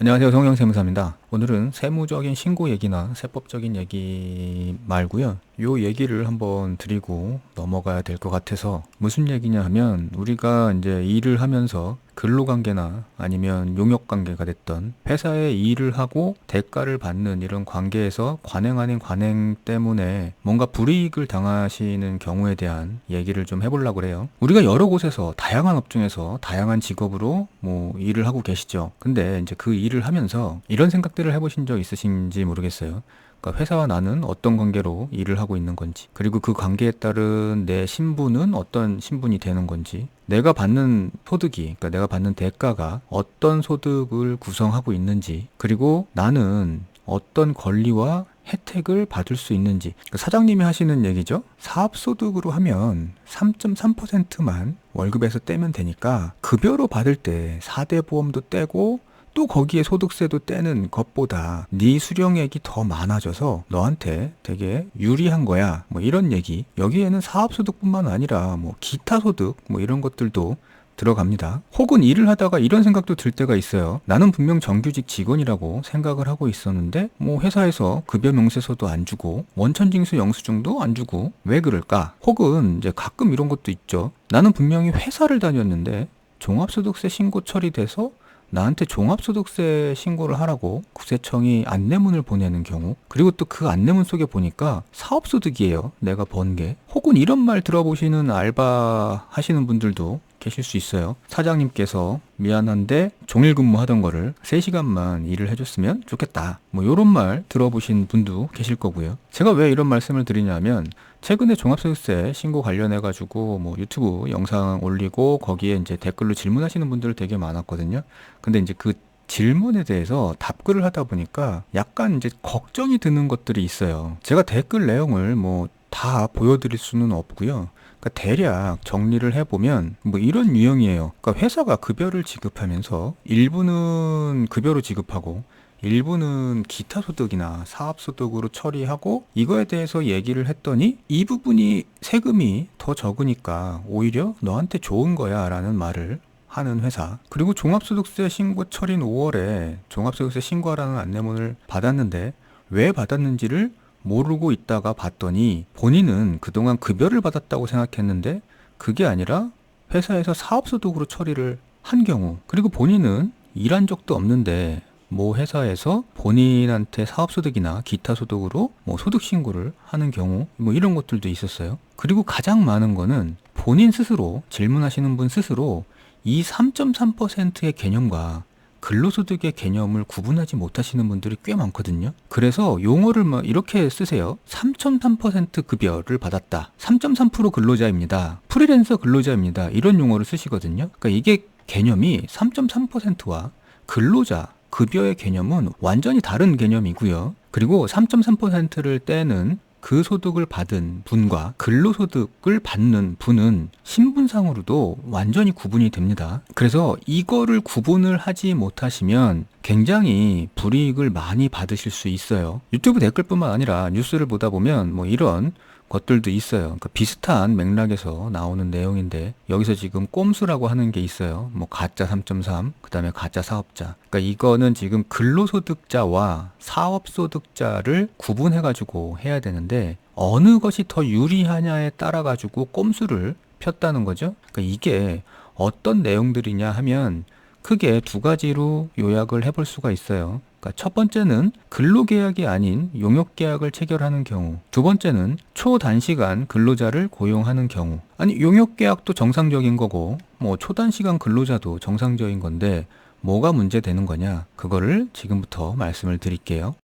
안녕하세요. 성형세무사입니다. 오늘은 세무적인 신고 얘기나 세법적인 얘기 말고요. 요 얘기를 한번 드리고 넘어가야 될 것 같아서 무슨 얘기냐 하면 우리가 이제 일을 하면서 근로관계나 아니면 용역관계가 됐던 회사에 일을 하고 대가를 받는 이런 관계에서 관행 아닌 관행 때문에 뭔가 불이익을 당하시는 경우에 대한 얘기를 좀 해보려고 그래요. 우리가 여러 곳에서 다양한 업종에서 다양한 직업으로 뭐 일을 하고 계시죠. 근데 이제 그 일을 하면서 이런 생각들을 해보신 적 있으신지 모르겠어요. 그러니까 회사와 나는 어떤 관계로 일을 하고 있는 건지, 그리고 그 관계에 따른 내 신분은 어떤 신분이 되는 건지, 내가 받는 소득이, 그러니까 내가 받는 대가가 어떤 소득을 구성하고 있는지, 그리고 나는 어떤 권리와 혜택을 받을 수 있는지. 그러니까 사장님이 하시는 얘기죠. 사업소득으로 하면 3.3%만 월급에서 떼면 되니까 급여로 받을 때 4대 보험도 떼고 또 거기에 소득세도 떼는 것보다 네 수령액이 더 많아져서 너한테 되게 유리한 거야. 뭐 이런 얘기. 여기에는 사업소득뿐만 아니라 뭐 기타 소득 뭐 이런 것들도 들어갑니다. 혹은 일을 하다가 이런 생각도 들 때가 있어요. 나는 분명 정규직 직원이라고 생각을 하고 있었는데 뭐 회사에서 급여 명세서도 안 주고 원천징수 영수증도 안 주고 왜 그럴까? 혹은 이제 가끔 이런 것도 있죠. 나는 분명히 회사를 다녔는데 종합소득세 신고 처리돼서 나한테 종합소득세 신고를 하라고 국세청이 안내문을 보내는 경우 그리고 또 그 안내문 속에 보니까 사업소득이에요. 내가 번 게. 혹은 이런 말 들어보시는 알바 하시는 분들도 계실 수 있어요. 사장님께서 미안한데 종일 근무하던 거를 3시간만 일을 해줬으면 좋겠다. 뭐 이런 말 들어보신 분도 계실 거고요. 제가 왜 이런 말씀을 드리냐면 최근에 종합소득세 신고 관련해 가지고 뭐 유튜브 영상 올리고 거기에 이제 댓글로 질문하시는 분들 되게 많았거든요. 근데 이제 그 질문에 대해서 답글을 하다 보니까 약간 이제 걱정이 드는 것들이 있어요. 제가 댓글 내용을 뭐 다 보여드릴 수는 없고요. 그러니까 대략 정리를 해보면 뭐 이런 유형이에요. 그러니까 회사가 급여를 지급하면서 일부는 급여로 지급하고 일부는 기타 소득이나 사업 소득으로 처리하고 이거에 대해서 얘기를 했더니 이 부분이 세금이 더 적으니까 오히려 너한테 좋은 거야 라는 말을 하는 회사 그리고 종합소득세 신고 처리인 5월에 종합소득세 신고하라는 안내문을 받았는데 왜 받았는지를 모르고 있다가 봤더니 본인은 그동안 급여를 받았다고 생각했는데 그게 아니라 회사에서 사업소득으로 처리를 한 경우 그리고 본인은 일한 적도 없는데 모 회사에서 본인한테 사업소득이나 기타 소득으로 뭐 소득 신고를 하는 경우 뭐 이런 것들도 있었어요. 그리고 가장 많은 거는 본인 스스로 질문하시는 분 스스로 이 3.3%의 개념과 근로소득의 개념을 구분하지 못하시는 분들이 꽤 많거든요. 그래서 용어를 막 이렇게 쓰세요. 3.3% 급여를 받았다. 3.3% 근로자입니다. 프리랜서 근로자입니다. 이런 용어를 쓰시거든요. 그러니까 이게 개념이 3.3%와 근로자, 급여의 개념은 완전히 다른 개념이고요. 그리고 3.3%를 떼는 그 소득을 받은 분과 근로소득을 받는 분은 신분상으로도 완전히 구분이 됩니다. 그래서 이거를 구분을 하지 못하시면 굉장히 불이익을 많이 받으실 수 있어요. 유튜브 댓글뿐만 아니라 뉴스를 보다 보면 뭐 이런 것들도 있어요. 그러니까 비슷한 맥락에서 나오는 내용인데 여기서 지금 꼼수라고 하는 게 있어요. 뭐 가짜 3.3, 그다음에 가짜 사업자. 그러니까 이거는 지금 근로소득자와 사업소득자를 구분해 가지고 해야 되는데 어느 것이 더 유리하냐에 따라 가지고 꼼수를 폈다는 거죠. 그러니까 이게 어떤 내용들이냐 하면 크게 두 가지로 요약을 해볼 수가 있어요. 그러니까 첫 번째는 근로계약이 아닌 용역계약을 체결하는 경우, 두 번째는 초단시간 근로자를 고용하는 경우. 아니 용역계약도 정상적인 거고, 뭐 초단시간 근로자도 정상적인 건데 뭐가 문제되는 거냐? 그거를 지금부터 말씀을 드릴게요.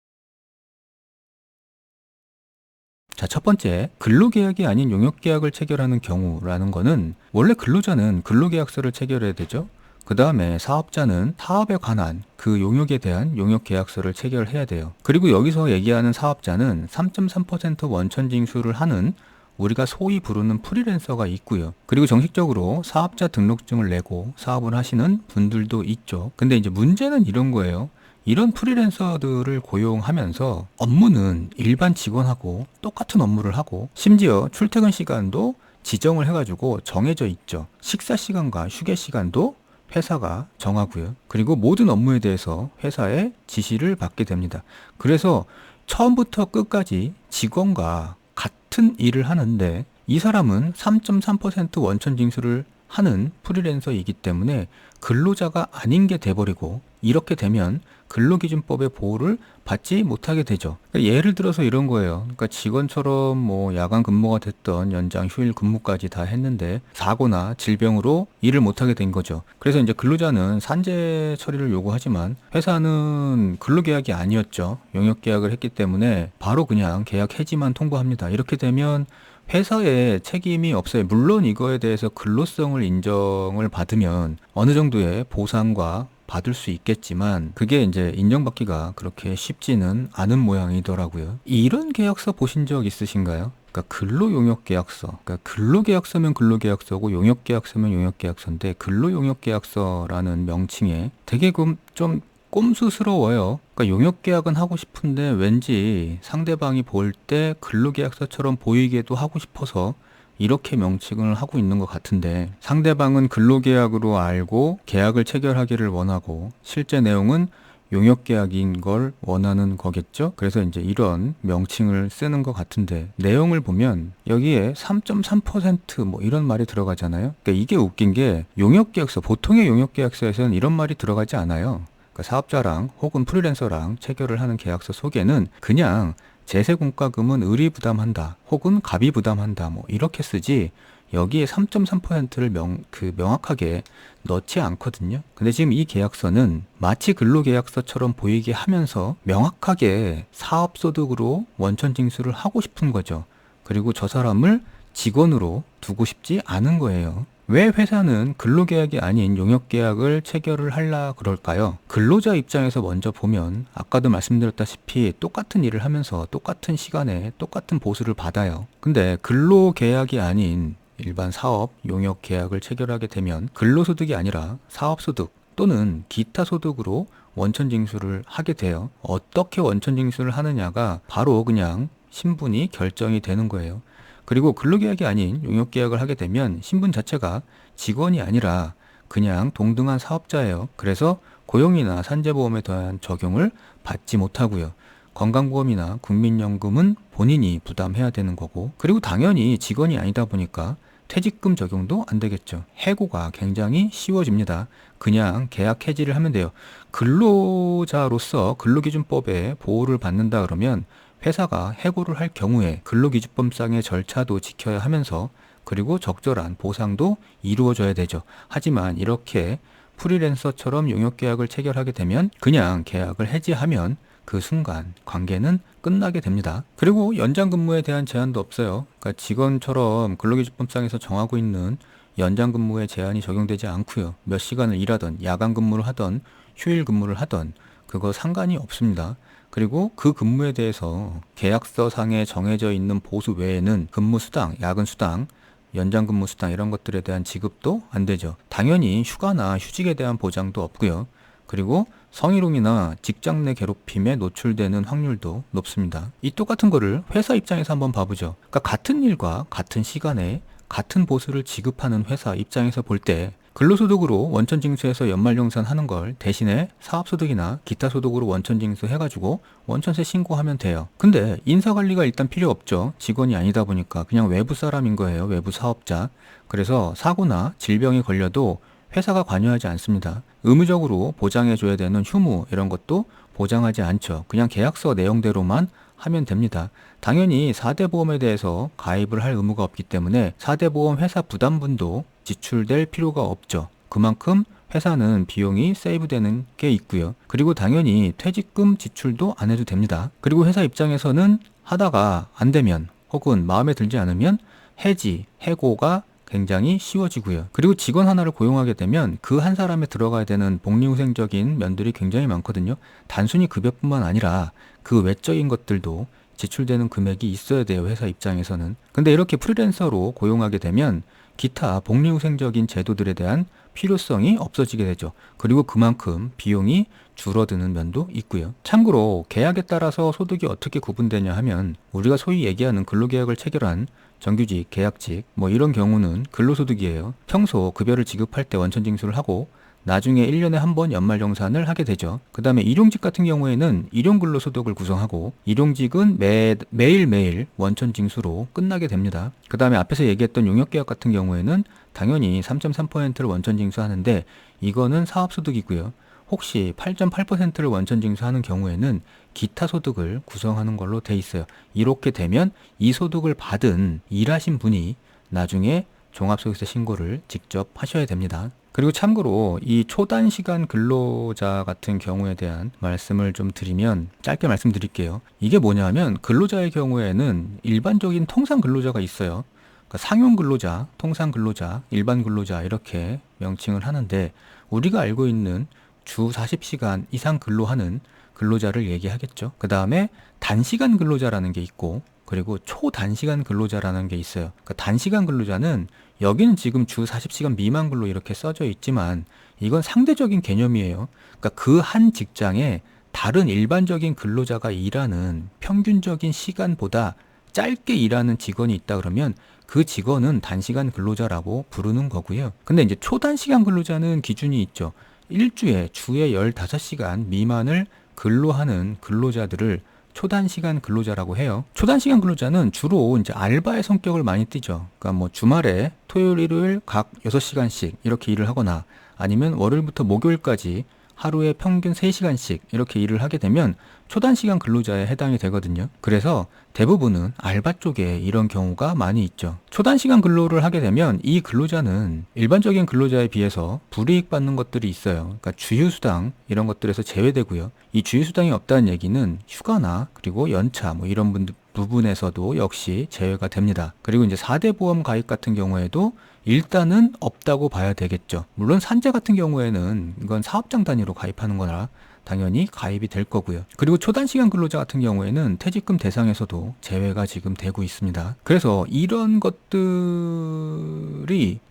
자, 첫 번째, 근로계약이 아닌 용역계약을 체결하는 경우라는 거는 원래 근로자는 근로계약서를 체결해야 되죠. 그 다음에 사업자는 사업에 관한 그 용역에 대한 용역 계약서를 체결해야 돼요. 그리고 여기서 얘기하는 사업자는 3.3% 원천 징수를 하는 우리가 소위 부르는 프리랜서가 있고요. 그리고 정식적으로 사업자 등록증을 내고 사업을 하시는 분들도 있죠. 근데 이제 문제는 이런 거예요. 이런 프리랜서들을 고용하면서 업무는 일반 직원하고 똑같은 업무를 하고 심지어 출퇴근 시간도 지정을 해가지고 정해져 있죠. 식사 시간과 휴게 시간도 회사가 정하고요. 그리고 모든 업무에 대해서 회사의 지시를 받게 됩니다. 그래서 처음부터 끝까지 직원과 같은 일을 하는데 이 사람은 3.3% 원천 징수를 하는 프리랜서이기 때문에 근로자가 아닌 게 돼버리고 이렇게 되면 근로기준법의 보호를 받지 못하게 되죠. 그러니까 예를 들어서 이런 거예요. 그러니까 직원처럼 뭐 야간 근무가 됐던 연장 휴일 근무까지 다 했는데 사고나 질병으로 일을 못하게 된 거죠. 그래서 이제 근로자는 산재 처리를 요구하지만 회사는 근로계약이 아니었죠. 용역계약을 했기 때문에 바로 그냥 계약 해지만 통보합니다. 이렇게 되면 회사에 책임이 없어요. 물론 이거에 대해서 근로성을 인정을 받으면 어느 정도의 보상과 받을 수 있겠지만 그게 이제 인정받기가 그렇게 쉽지는 않은 모양이더라고요. 이런 계약서 보신 적 있으신가요? 그러니까 근로용역계약서. 그러니까 근로계약서면 근로계약서고 용역계약서면 용역계약서인데 근로용역계약서라는 명칭에 되게 좀 꼼수스러워요. 그러니까 용역 계약은 하고 싶은데 왠지 상대방이 볼 때 근로계약서처럼 보이게도 하고 싶어서 이렇게 명칭을 하고 있는 것 같은데 상대방은 근로계약으로 알고 계약을 체결하기를 원하고 실제 내용은 용역계약인 걸 원하는 거겠죠? 그래서 이제 이런 명칭을 쓰는 것 같은데 내용을 보면 여기에 3.3%뭐 이런 말이 들어가잖아요. 그러니까 이게 웃긴 게 용역계약서, 보통의 용역계약서에서는 이런 말이 들어가지 않아요. 그러니까 사업자랑 혹은 프리랜서랑 체결을 하는 계약서 속에는 그냥 제세 공과금은 을이 부담한다 혹은 갑이 부담한다 뭐 이렇게 쓰지 여기에 3.3%를 명, 그 명확하게 넣지 않거든요. 근데 지금 이 계약서는 마치 근로계약서처럼 보이게 하면서 명확하게 사업소득으로 원천 징수를 하고 싶은 거죠. 그리고 저 사람을 직원으로 두고 싶지 않은 거예요. 왜 회사는 근로계약이 아닌 용역계약을 체결을 하려 그럴까요? 근로자 입장에서 먼저 보면 아까도 말씀드렸다시피 똑같은 일을 하면서 똑같은 시간에 똑같은 보수를 받아요. 근데 근로계약이 아닌 일반 사업 용역 계약을 체결하게 되면 근로소득이 아니라 사업소득 또는 기타 소득으로 원천 징수를 하게 돼요. 어떻게 원천 징수를 하느냐가 바로 그냥 신분이 결정이 되는 거예요. 그리고 근로계약이 아닌 용역계약을 하게 되면 신분 자체가 직원이 아니라 그냥 동등한 사업자예요. 그래서 고용이나 산재보험에 대한 적용을 받지 못하고요. 건강보험이나 국민연금은 본인이 부담해야 되는 거고 그리고 당연히 직원이 아니다 보니까 퇴직금 적용도 안 되겠죠. 해고가 굉장히 쉬워집니다. 그냥 계약 해지를 하면 돼요. 근로자로서 근로기준법에 보호를 받는다 그러면 회사가 해고를 할 경우에 근로기준법상의 절차도 지켜야 하면서 그리고 적절한 보상도 이루어져야 되죠. 하지만 이렇게 프리랜서처럼 용역계약을 체결하게 되면 그냥 계약을 해지하면 그 순간 관계는 끝나게 됩니다. 그리고 연장 근무에 대한 제한도 없어요. 그러니까 직원처럼 근로기준법상에서 정하고 있는 연장 근무에 제한이 적용되지 않고요. 몇 시간을 일하던 야간 근무를 하던 휴일 근무를 하던 그거 상관이 없습니다. 그리고 그 근무에 대해서 계약서상에 정해져 있는 보수 외에는 근무 수당, 야근 수당, 연장 근무 수당 이런 것들에 대한 지급도 안 되죠. 당연히 휴가나 휴직에 대한 보장도 없고요. 그리고 성희롱이나 직장 내 괴롭힘에 노출되는 확률도 높습니다. 이 똑같은 거를 회사 입장에서 한번 봐보죠. 그러니까 같은 일과 같은 시간에 같은 보수를 지급하는 회사 입장에서 볼 때 근로소득으로 원천징수해서 연말정산 하는 걸 대신에 사업소득이나 기타 소득으로 원천징수 해가지고 원천세 신고하면 돼요. 근데 인사관리가 일단 필요 없죠. 직원이 아니다 보니까 그냥 외부 사람인 거예요. 외부 사업자. 그래서 사고나 질병에 걸려도 회사가 관여하지 않습니다. 의무적으로 보장해줘야 되는 휴무 이런 것도 보장하지 않죠. 그냥 계약서 내용대로만 하면 됩니다. 당연히 4대 보험에 대해서 가입을 할 의무가 없기 때문에 4대 보험 회사 부담분도 지출될 필요가 없죠. 그만큼 회사는 비용이 세이브되는 게 있고요. 그리고 당연히 퇴직금 지출도 안 해도 됩니다. 그리고 회사 입장에서는 하다가 안 되면 혹은 마음에 들지 않으면 해지, 해고가 굉장히 쉬워지고요. 그리고 직원 하나를 고용하게 되면 그 한 사람에 들어가야 되는 복리후생적인 면들이 굉장히 많거든요. 단순히 급여뿐만 아니라 그 외적인 것들도 지출되는 금액이 있어야 돼요. 회사 입장에서는. 근데 이렇게 프리랜서로 고용하게 되면 기타 복리후생적인 제도들에 대한 필요성이 없어지게 되죠. 그리고 그만큼 비용이 줄어드는 면도 있고요. 참고로 계약에 따라서 소득이 어떻게 구분되냐 하면 우리가 소위 얘기하는 근로계약을 체결한 정규직, 계약직 뭐 이런 경우는 근로소득이에요. 평소 급여를 지급할 때 원천징수를 하고 나중에 1년에 한 번 연말정산을 하게 되죠. 그 다음에 일용직 같은 경우에는 일용근로소득을 구성하고 일용직은 매, 매일매일 원천징수로 끝나게 됩니다. 그 다음에 앞에서 얘기했던 용역계약 같은 경우에는 당연히 3.3%를 원천징수하는데 이거는 사업소득이고요. 혹시 8.8%를 원천징수하는 경우에는 기타 소득을 구성하는 걸로 돼 있어요. 이렇게 되면 이 소득을 받은 일하신 분이 나중에 종합소득세 신고를 직접 하셔야 됩니다. 그리고 참고로 이 초단 시간 근로자 같은 경우에 대한 말씀을 좀 드리면 짧게 말씀드릴게요. 이게 뭐냐면 근로자의 경우에는 일반적인 통상 근로자가 있어요. 그러니까 상용 근로자, 통상 근로자, 일반 근로자 이렇게 명칭을 하는데 우리가 알고 있는 주 40시간 이상 근로하는 근로자를 얘기하겠죠. 그 다음에 단시간 근로자라는 게 있고 그리고 초단시간 근로자라는 게 있어요. 그러니까 단시간 근로자는 여기는 지금 주 40시간 미만 근로 이렇게 써져 있지만 이건 상대적인 개념이에요. 그러니까 그 한 직장에 다른 일반적인 근로자가 일하는 평균적인 시간보다 짧게 일하는 직원이 있다 그러면 그 직원은 단시간 근로자라고 부르는 거고요. 근데 이제 초단시간 근로자는 기준이 있죠. 일주에 주에 15시간 미만을 근로하는 근로자들을 초단시간 근로자라고 해요. 초단시간 근로자는 주로 이제 알바의 성격을 많이 띠죠. 그러니까 뭐 주말에 토요일, 일요일 각 6시간씩 이렇게 일을 하거나 아니면 월요일부터 목요일까지 하루에 평균 3시간씩 이렇게 일을 하게 되면 초단시간 근로자에 해당이 되거든요. 그래서 대부분은 알바 쪽에 이런 경우가 많이 있죠. 초단시간 근로를 하게 되면 이 근로자는 일반적인 근로자에 비해서 불이익 받는 것들이 있어요. 그러니까 주휴수당 이런 것들에서 제외되고요. 이 주휴수당이 없다는 얘기는 휴가나 그리고 연차 뭐 이런 분들 부분에서도 역시 제외가 됩니다. 그리고 이제 4대 보험 가입 같은 경우에도 일단은 없다고 봐야 되겠죠. 물론 산재 같은 경우에는 이건 사업장 단위로 가입하는 거라 당연히 가입이 될 거고요. 그리고 초단시간 근로자 같은 경우에는 퇴직금 대상에서도 제외가 지금 되고 있습니다. 그래서 이런 것들이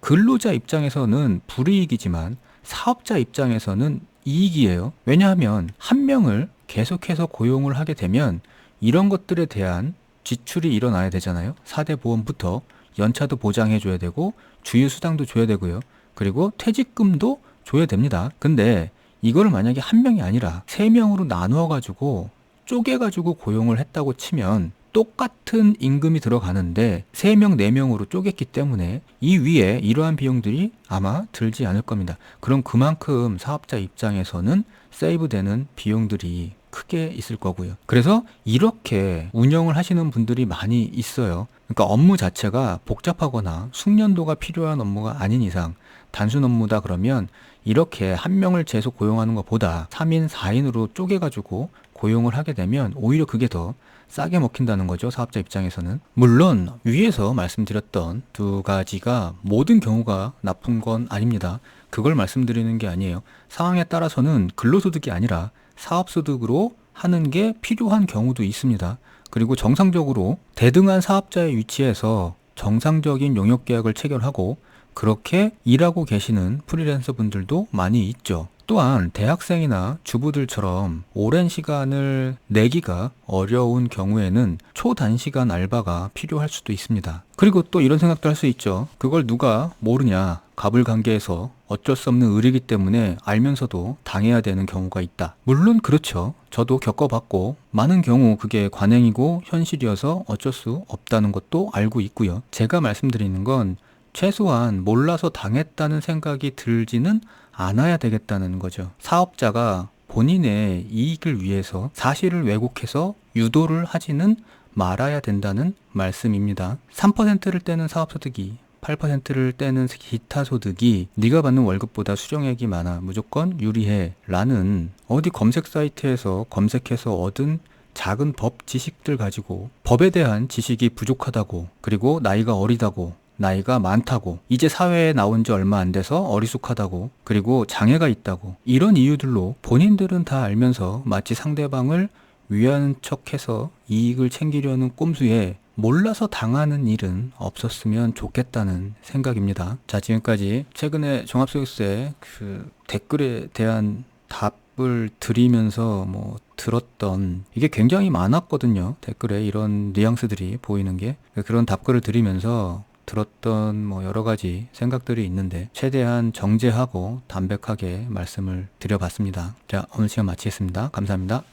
근로자 입장에서는 불이익이지만 사업자 입장에서는 이익이에요. 왜냐하면 한 명을 계속해서 고용을 하게 되면 이런 것들에 대한 지출이 일어나야 되잖아요. 4대 보험부터 연차도 보장해 줘야 되고 주유 수당도 줘야 되고요. 그리고 퇴직금도 줘야 됩니다. 근데 이걸 만약에 한 명이 아니라 세 명으로 나누어 가지고 쪼개 가지고 고용을 했다고 치면 똑같은 임금이 들어가는데 3명, 4명으로 쪼갰기 때문에 이 위에 이러한 비용들이 아마 들지 않을 겁니다. 그럼 그만큼 사업자 입장에서는 세이브되는 비용들이 크게 있을 거고요. 그래서 이렇게 운영을 하시는 분들이 많이 있어요. 그러니까 업무 자체가 복잡하거나 숙련도가 필요한 업무가 아닌 이상 단순 업무다 그러면 이렇게 한 명을 재소 고용하는 것보다 3인, 4인으로 쪼개가지고 고용을 하게 되면 오히려 그게 더 싸게 먹힌다는 거죠. 사업자 입장에서는. 물론 위에서 말씀드렸던 두 가지가 모든 경우가 나쁜 건 아닙니다. 그걸 말씀드리는 게 아니에요. 상황에 따라서는 근로소득이 아니라 사업소득으로 하는 게 필요한 경우도 있습니다. 그리고 정상적으로 대등한 사업자의 위치에서 정상적인 용역 계약을 체결하고 그렇게 일하고 계시는 프리랜서 분들도 많이 있죠. 또한 대학생이나 주부들처럼 오랜 시간을 내기가 어려운 경우에는 초단시간 알바가 필요할 수도 있습니다. 그리고 또 이런 생각도 할 수 있죠. 그걸 누가 모르냐. 갑을 관계에서 어쩔 수 없는 의리기 때문에 알면서도 당해야 되는 경우가 있다. 물론 그렇죠. 저도 겪어봤고 많은 경우 그게 관행이고 현실이어서 어쩔 수 없다는 것도 알고 있고요. 제가 말씀드리는 건 최소한 몰라서 당했다는 생각이 들지는 않아야 되겠다는 거죠. 사업자가 본인의 이익을 위해서 사실을 왜곡해서 유도를 하지는 말아야 된다는 말씀입니다. 3%를 떼는 사업소득이 8%를 떼는 기타 소득이 네가 받는 월급보다 수령액이 많아 무조건 유리해 라는 어디 검색 사이트에서 검색해서 얻은 작은 법 지식들 가지고 법에 대한 지식이 부족하다고 그리고 나이가 어리다고 나이가 많다고, 이제 사회에 나온 지 얼마 안 돼서 어리숙하다고, 그리고 장애가 있다고, 이런 이유들로 본인들은 다 알면서 마치 상대방을 위하는 척해서 이익을 챙기려는 꼼수에 몰라서 당하는 일은 없었으면 좋겠다는 생각입니다. 자, 지금까지 최근에 종합소득세 그 댓글에 대한 답을 드리면서 뭐 들었던 이게 굉장히 많았거든요. 댓글에 이런 뉘앙스들이 보이는 게 그런 답글을 드리면서 들었던 뭐 여러 가지 생각들이 있는데 최대한 정제하고 담백하게 말씀을 드려봤습니다. 자, 오늘 시간 마치겠습니다. 감사합니다.